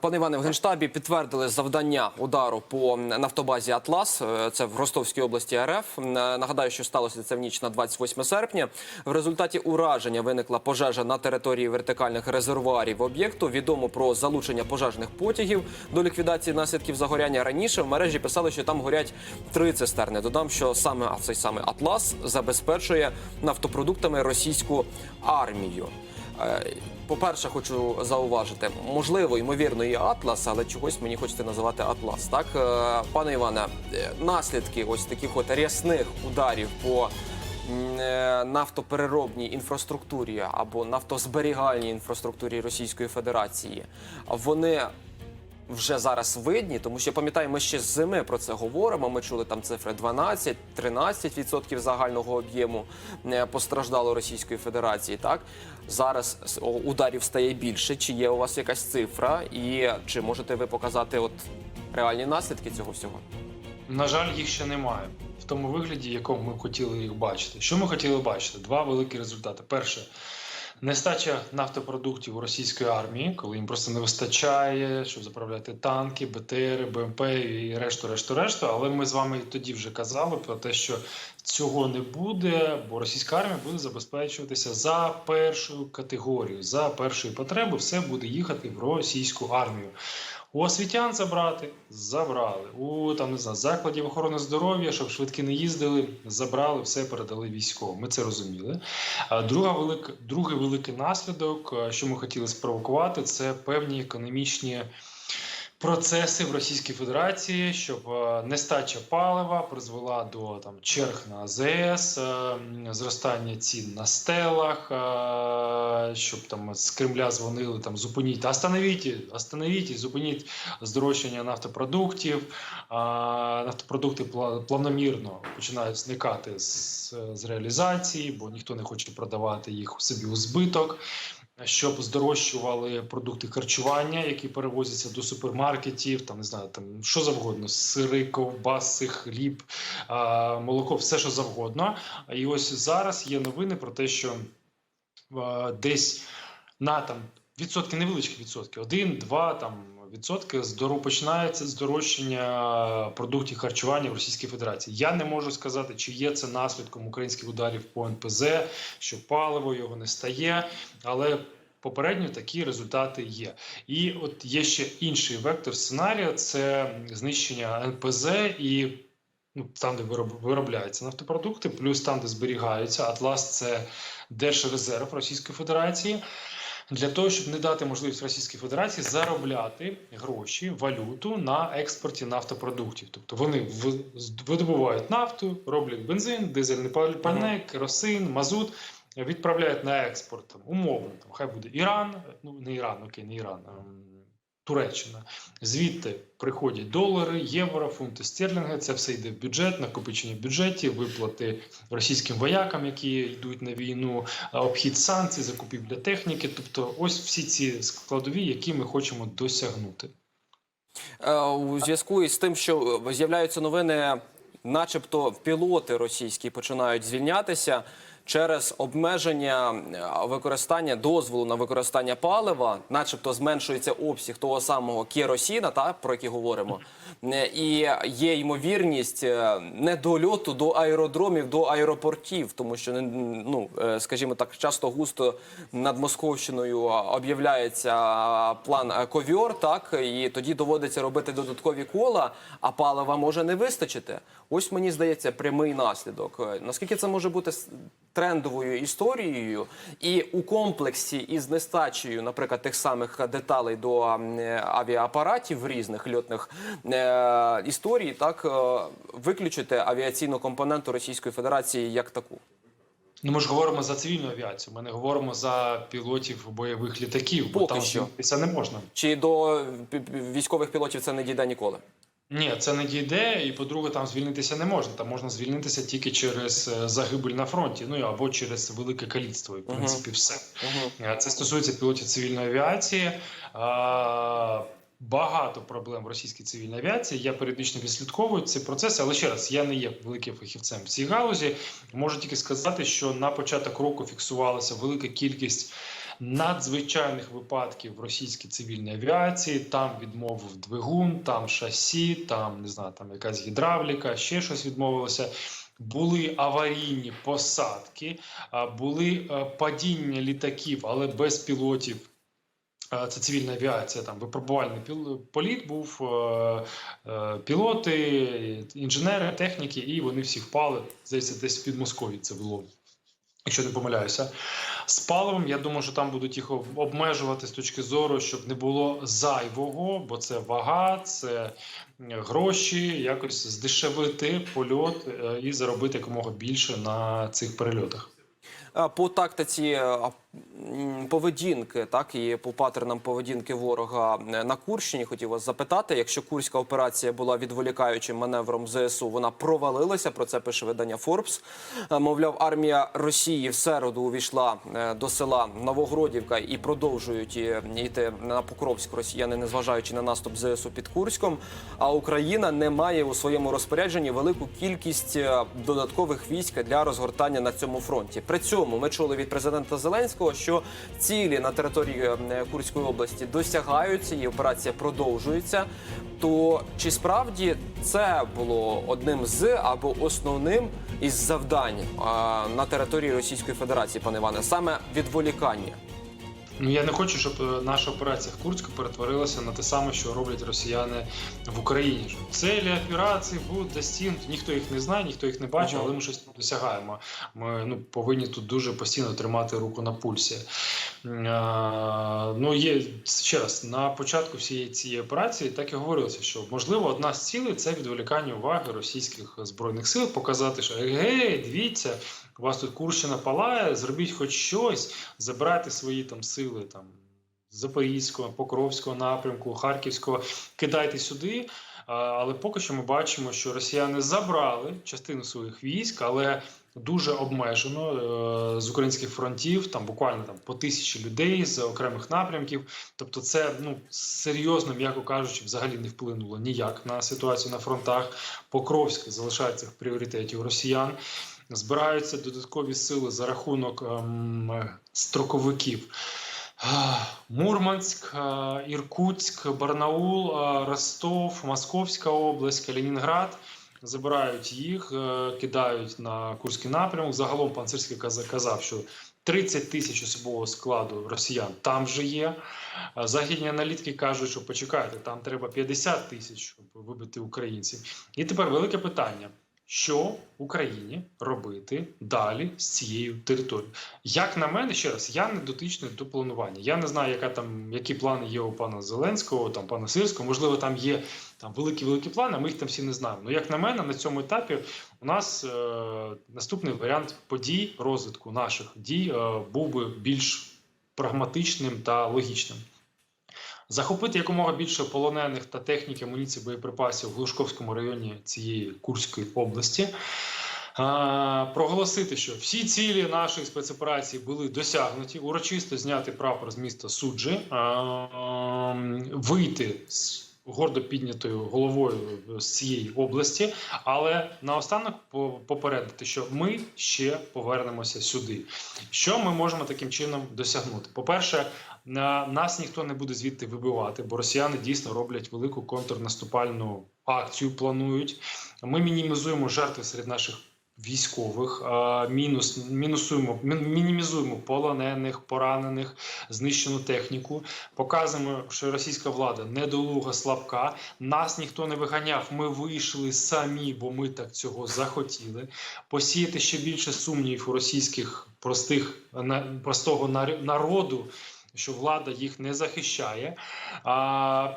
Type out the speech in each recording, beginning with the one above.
Пане Іване, в Генштабі підтвердили завдання удару по нафтобазі Атлас. Е, Це в Ростовській області РФ. Е, Нагадаю, що сталося це в ніч на 28 серпня. В результаті ураження виникла пожежа на території вертикальних резервуарів об'єкту. Відомо про залучення пожежних потягів до ліквідації наслідків загоряння. Раніше в мережі писали, що там горять три цистерни. Додам, що саме цей саме Атлас забезпечує нафтопродуктами російську армію. Е, По-перше, хочу зауважити, можливо, ймовірно, і Атлас, але чогось мені хочеться називати Атлас. Так, Е, пане Іване, е, наслідки ось таких от рясних ударів по нафтопереробній інфраструктурі або нафтозберігальній інфраструктурі Російської Федерації, вони вже зараз видні, тому що пам'ятаю, ми ще з зими про це говоримо. Ми чули там цифри 12-13% загального об'єму е, постраждало Російської Федерації. Так зараз ударів стає більше. Чи є у вас якась цифра, і чи можете ви показати от реальні наслідки цього всього? На жаль, їх ще немає в тому вигляді, якому ми хотіли їх бачити. Що ми хотіли бачити? Два великі результати. Перше, нестача нафтопродуктів у російської армії, коли їм просто не вистачає, щоб заправляти танки, БТР, БМП і решту, решту, решту. Але ми з вами тоді вже казали про те, що цього не буде, бо російська армія буде забезпечуватися за першою категорією, за першою потребою, все буде їхати в російську армію. У освітян забрати забрали. У там не знаю, закладів охорони здоров'я, щоб швидкі не їздили, забрали, все передали військовим. Ми це розуміли. А друга велика, другий великий наслідок, е, що ми хотіли спровокувати, це певні економічні. Процеси в Російській Федерації, щоб е, нестача палива призвела до там черг на АЗС, е, зростання цін на стелах, е, щоб там з Кремля дзвонили там зупиніть, остановіть, остановіть, зупиніть здорожчання нафтопродуктів. Нафтопродукти планомірно починають зникати з, з реалізації, бо ніхто не хоче продавати їх собі у збиток. Щоб здорожчували продукти харчування, які перевозяться до супермаркетів, там не знаю, там що завгодно, сири, ковбаси, хліб, молоко, все що завгодно. І ось зараз є новини про те, що десь на там відсотки, невеличкі відсотки, один, два там відсотки починається здорожчання продуктів харчування в Російській Федерації. Я не можу сказати, чи є це наслідком українських ударів по НПЗ, що паливо його не стає, але. Попередньо такі результати є, і от є ще інший вектор сценарія: це знищення НПЗ і ну, там, де вироб- виробляються нафтопродукти, плюс там, де зберігаються. Атлас це держрезерв Російської Федерації. Для того щоб не дати можливість Російській Федерації заробляти гроші, валюту на експорті нафтопродуктів. Тобто вони видобувають нафту, роблять бензин, дизельний паль- пальне, керосин, мазут, відправляють на експорт там, умовно. Там хай буде Іран, ну не Іран, окей, не Іран. Туреччина. Звідти приходять долари, євро, фунти стерлінги. Це все йде в бюджет, накопичення в бюджеті, виплати російським воякам, які йдуть на війну, обхід санкцій, закупівля техніки. Тобто, ось всі ці складові, які ми хочемо досягнути. Е, У зв'язку із тим, що е, з'являються новини, начебто пілоти російські починають звільнятися через обмеження е, використання дозволу на використання палива, начебто зменшується обсяг того самого керосіна, та про який говоримо, Е, і є ймовірність е, недольоту до аеродромів, до аеропортів, тому що ну скажімо так, часто густо над Московщиною об'являється план ковьор, так і тоді доводиться робити додаткові кола, а палива може не вистачити. Ось мені здається прямий наслідок. Наскільки це може бути трендовою історією, і у комплексі із нестачею, наприклад, тих самих деталей до е, авіаапаратів різних льотних е, історій, так е, виключити авіаційну компоненту Російської Федерації як таку. Ну, ми ж говоримо за цивільну авіацію. Ми не говоримо за пілотів бойових літаків, бо там що. звільнитися не можна. Чи до військових пілотів це не дійде ніколи? Ні, це не дійде, і по-друге, там звільнитися не можна. Там можна звільнитися тільки через е, загибель на фронті, ну або через велике каліцтво, і в принципі все. Е, Це стосується пілотів цивільної авіації. Багато проблем в російській цивільній авіації. Я періодично відслідковую ці процеси, але ще раз я не є великим фахівцем в цій галузі. Можу тільки сказати, що на початок року фіксувалася велика кількість надзвичайних випадків в російській цивільній авіації. Там відмовив двигун, там шасі, там не знаю, там якась гідравліка, ще щось відмовилося. Були аварійні посадки, були е, падіння літаків, але без пілотів. Е, Це цивільна авіація, там випробувальний політ був, е, пілоти, інженери, техніки, і вони всі впали. Здається, десь під Москові це було, якщо не помиляюся. З паливом, я думаю, що там будуть їх обмежувати з точки зору, щоб не було зайвого, бо це вага, це гроші, якось здешевити польот е, і заробити якомога більше на цих перельотах. Е, По тактиці е, поведінки, так і по паттернам поведінки ворога е, на Курщині, хотів вас запитати. Якщо курська операція була відволікаючим маневром ЗСУ, вона провалилася. Про це пише видання Форбс. Е, Мовляв, армія Росії в середу увійшла е, до села Новогродівка і продовжують йти на Покровськ росіяни, незважаючи на наступ ЗСУ під Курськом. А Україна не має у своєму розпорядженні велику кількість додаткових військ для розгортання на цьому фронті. При цьому ми чули від президента Зеленського, що цілі на території е, Курської області досягаються, і операція продовжується. То чи справді це було одним з або основним із завдань на території Російської Федерації, пане Іване, саме відволікання? Ну я не хочу, щоб е, наша операція в Курську перетворилася на те саме, що роблять росіяни в Україні. Що Цілі операції будуть достигнуті, ніхто їх не знає, ніхто їх не Ага. але ми щось досягаємо. Ми ну повинні тут дуже постійно тримати руку на пульсі. А, Ну є ще раз на початку всієї цієї операції так і говорилося, що можливо одна з цілей це відволікання уваги російських збройних сил, показати, що гей, дивіться, у вас тут Курщина палає, зробіть хоч щось, забирайте свої там сили там Запорізького, Покровського напрямку, Харківського, кидайте сюди. Але поки що ми бачимо, що росіяни забрали частину своїх військ, але дуже обмежено е, з українських фронтів, там буквально там по тисячі людей з окремих напрямків. Тобто, це ну серйозно, м'яко кажучи, взагалі не вплинуло ніяк на ситуацію на фронтах. Покровськ залишається в пріоритеті у росіян. Збираються додаткові сили за рахунок ем, строковиків. Мурманськ, Іркутськ, Барнаул, Ростов, Московська область, Калінінград. Забирають їх, е, кидають на Курський напрямок. Загалом пан Сирський каза- казав, що 30 тисяч особового складу росіян там вже є. Західні аналітики кажуть, що почекайте, там треба 50 тисяч, щоб вибити українців. І тепер велике питання: що Україні робити далі з цією територією? Як на мене, ще раз, я не дотичний до планування. Я не знаю, яка там які плани є у пана Зеленського, там пана Сирського. Можливо, там є там великі великі плани. а Ми їх там всі не знаємо. Ну як на мене, на цьому етапі у нас е, наступний варіант подій розвитку наших дій е, був би більш прагматичним та логічним. Захопити якомога більше полонених та техніки, амуніції, боєприпасів в Глушковському районі цієї Курської області. Проголосити, що всі цілі нашої спецоперації були досягнуті, урочисто зняти прапор з міста Суджі, вийти з гордо піднятою головою з цієї області, але наостанок попередити, що ми ще повернемося сюди. Що ми можемо таким чином досягнути? По-перше, на- нас ніхто не буде звідти вибивати, бо росіяни дійсно роблять велику контрнаступальну акцію. Планують. Ми мінімізуємо жертви серед наших військових, мінус мінусуємо, мін- мінімізуємо полонених, поранених, знищену техніку. Показуємо, що російська влада недолуга, слабка. Нас ніхто не виганяв. Ми вийшли самі, бо ми так цього захотіли. Посіяти ще більше сумнівів у російських простих простого нар- народу, що влада їх не захищає. А,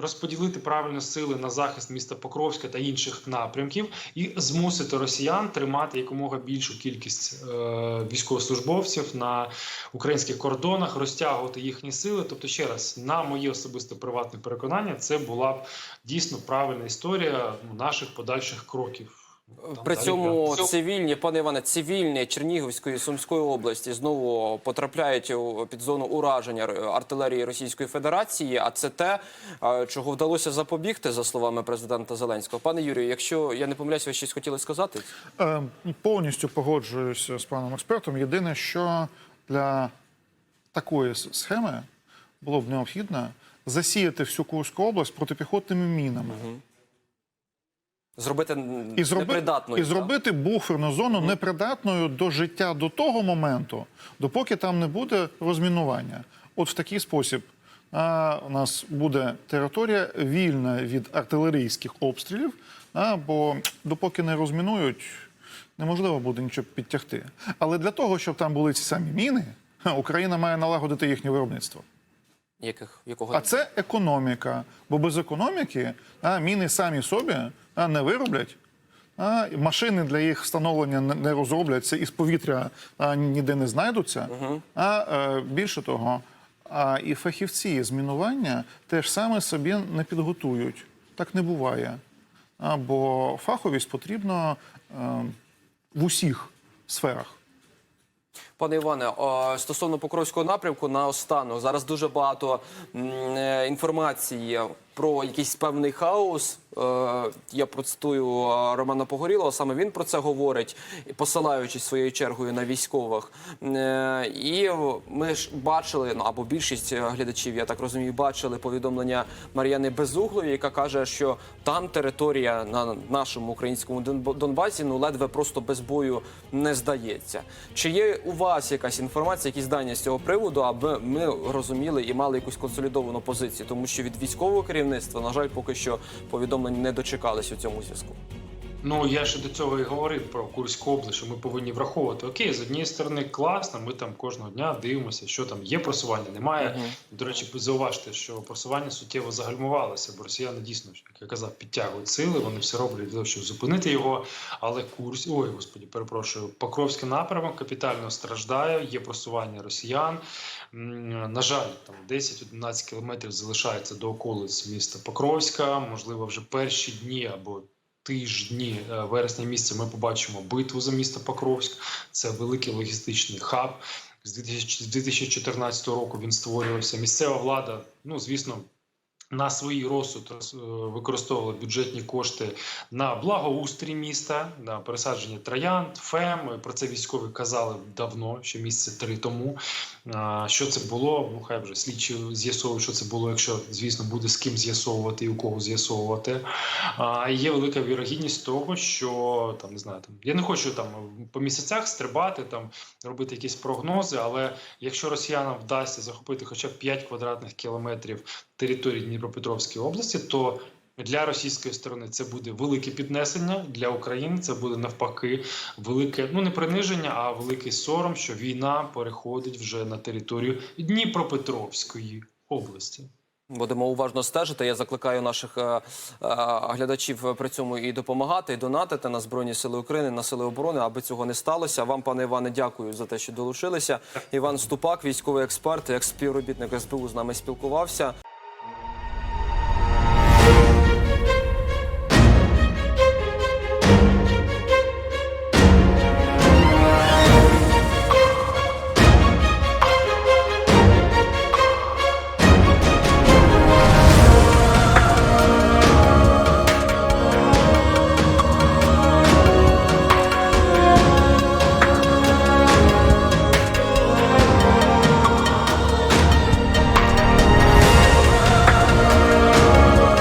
Розподілити правильно сили на захист міста Покровська та інших напрямків і змусити росіян тримати якомога більшу кількість е, військовослужбовців на українських кордонах, розтягувати їхні сили. Тобто, ще раз, на моє особисте приватне переконання, це була б дійсно правильна історія наших подальших кроків. При цьому цивільні, пане Іване, цивільні Чернігівської Сумської області знову потрапляють під зону ураження артилерії Російської Федерації. А це те, чого вдалося запобігти, за словами президента Зеленського. Пане Юрію, якщо я не помиляюсь, ви щось хотіли сказати? Е, Повністю погоджуюся з паном експертом. Єдине, що для такої схеми було б необхідно засіяти всю Курську область протипіхотними мінами Зробити і, зроби, непридатною. і зробити буферну зону непридатною до життя до того моменту, допоки там не буде розмінування. От в такий спосіб а, у нас буде територія вільна від артилерійських обстрілів, а, бо допоки не розмінують, неможливо буде нічого підтягти. Але для того, щоб там були ці самі міни, Україна має налагодити їхнє виробництво. Яких, якого А це економіка. Бо без економіки а, міни самі собі а, не вироблять. А, машини для їх встановлення не, розробляться, із повітря а, ніде не знайдуться. А е, більше того, а і фахівці з мінування теж саме собі не підготують. Так не буває. А, бо фаховість потрібна е, в усіх сферах. Пане Іване, стосовно Покровського напрямку, на останок зараз дуже багато е, інформації про якийсь певний хаос. Е, Я процитую е, Романа Погорілого, саме він про це говорить, посилаючись своєю чергою на військових. Е, І ми ж бачили, ну або більшість глядачів, я так розумію, бачили повідомлення Мар'яни Безуглої, яка каже, що там територія на нашому українському Донбасі ну ледве просто без бою не здається. Чи є у вас якась інформація, якісь дані з цього приводу, аби ми розуміли і мали якусь консолідовану позицію? Тому що від військового керівництва, на жаль, поки що повідомлень не дочекались у цьому зв'язку. Ну я ще до цього і говорив про Курську область, що ми повинні враховувати. Окей, з однієї сторони класно, ми там кожного дня дивимося, що там є просування, немає. Мгм. До речі, зауважте, що просування суттєво загальмувалося, бо росіяни дійсно, як я казав, підтягують сили, вони все роблять для того, щоб зупинити його. Але курс, ой, господі, перепрошую, Покровський напрямок капітально страждає. Є просування росіян. На жаль, там 10-11 кілометрів залишається до околиць міста Покровська. Можливо, вже перші дні або тижні е, вересня місяця ми побачимо битву за місто Покровськ. Це великий логістичний хаб. З 2000 з 2014 року він створювався. Місцева влада, ну звісно. На свій розсуд е, використовували бюджетні кошти на благоустрій міста, на пересадження троянд, фем. Про це військові казали давно, ще місяці три тому. Що це було? Ну хай вже слідчі з'ясовують, що це було, якщо звісно буде з ким з'ясовувати і у кого з'ясовувати. Є велика вірогідність того, що там не знаю, там я не хочу там по місяцях стрибати, там робити якісь прогнози, але якщо росіянам вдасться захопити хоча б 5 квадратних кілометрів території Дніпропетровської області, то для російської сторони це буде велике піднесення для України. Це буде навпаки велике, ну не приниження, а великий сором, що війна переходить вже на територію Дніпропетровської області. Будемо уважно стежити. Я закликаю наших е, е, глядачів при цьому і допомагати, і донатити на Збройні Сили України, на Сили оборони, аби цього не сталося. Вам, пане Іване, дякую за те, що долучилися. Іван Ступак, військовий експерт, як співробітник СБУ з нами спілкувався.